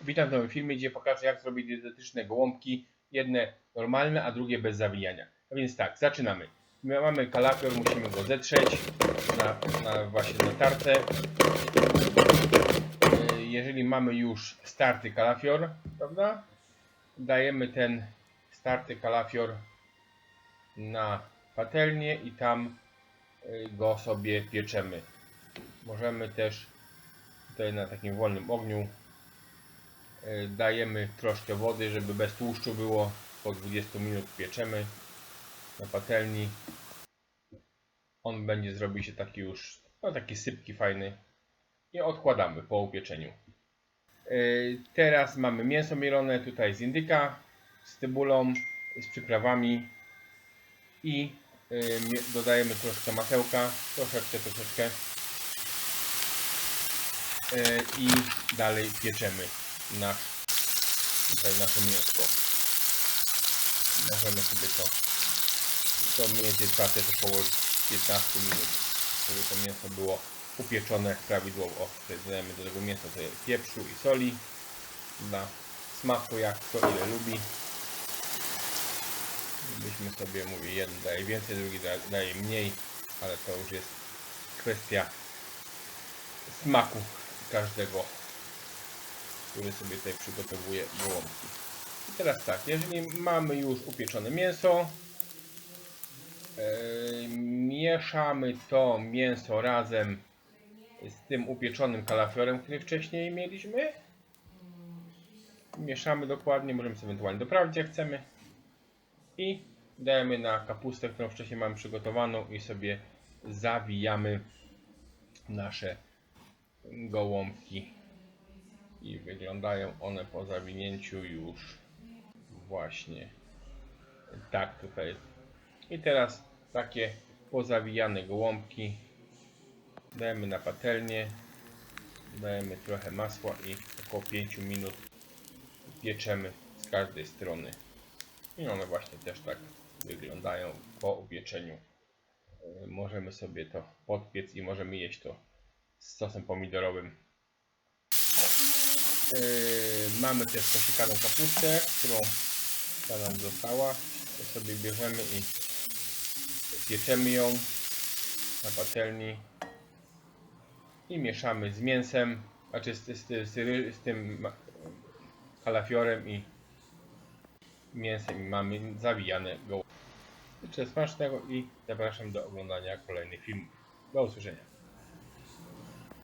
Witam w nowym filmie, gdzie pokażę jak zrobić dietetyczne gołąbki. Jedne normalne, a drugie bez zawijania. A więc tak, zaczynamy. My mamy kalafior, musimy go zetrzeć na, na właśnie na tarce. Yy, Jeżeli mamy już starty kalafior, prawda? Dajemy ten starty kalafior na patelnię i tam yy, go sobie pieczemy. Możemy też tutaj na takim wolnym ogniu y, dajemy troszkę wody, żeby bez tłuszczu było. Po 20 minut pieczemy na patelni. On będzie zrobi się taki już, no taki sypki fajny. I odkładamy po upieczeniu. Y, Teraz mamy mięso mielone tutaj z indyka, z cebulą, z przyprawami i mie- dodajemy troszkę masełka, troszeczkę, troszeczkę E, i dalej pieczemy nasz, tutaj nasze mięsko. Możemy sobie to, to mniej więcej też około 15 minut, żeby to mięso było upieczone prawidłowo. Tutaj dodajemy do tego mięsa tutaj pieprzu i soli dla smaku, jak kto ile lubi. Byśmy sobie, mówię, jeden daje więcej, drugi da- daje mniej, ale to już jest kwestia smaku każdego, który sobie tutaj przygotowuje gołąbki. I teraz tak, jeżeli mamy już upieczone mięso, yy, mieszamy to mięso razem z tym upieczonym kalafiorem, który wcześniej mieliśmy. Mieszamy dokładnie, możemy sobie ewentualnie doprawić jak chcemy. I dajemy na kapustę, którą wcześniej mamy przygotowaną i sobie zawijamy nasze gołąbki i wyglądają one po zawinięciu już właśnie tak tutaj. I teraz takie pozawijane gołąbki. Dajemy na patelnię dajemy trochę masła i około 5 minut pieczemy z każdej strony. I one właśnie też tak wyglądają po upieczeniu. Możemy sobie to podpiec i możemy jeść to z sosem pomidorowym. Yy, mamy też posiekaną kapustę, którą ta nam została. To sobie bierzemy i pieczemy ją na patelni i mieszamy z mięsem, znaczy z, z, z, z, tym kalafiorem i mięsem i mamy zawijane gołąbki. Życzę smacznego i zapraszam do oglądania kolejnych filmów. Do usłyszenia.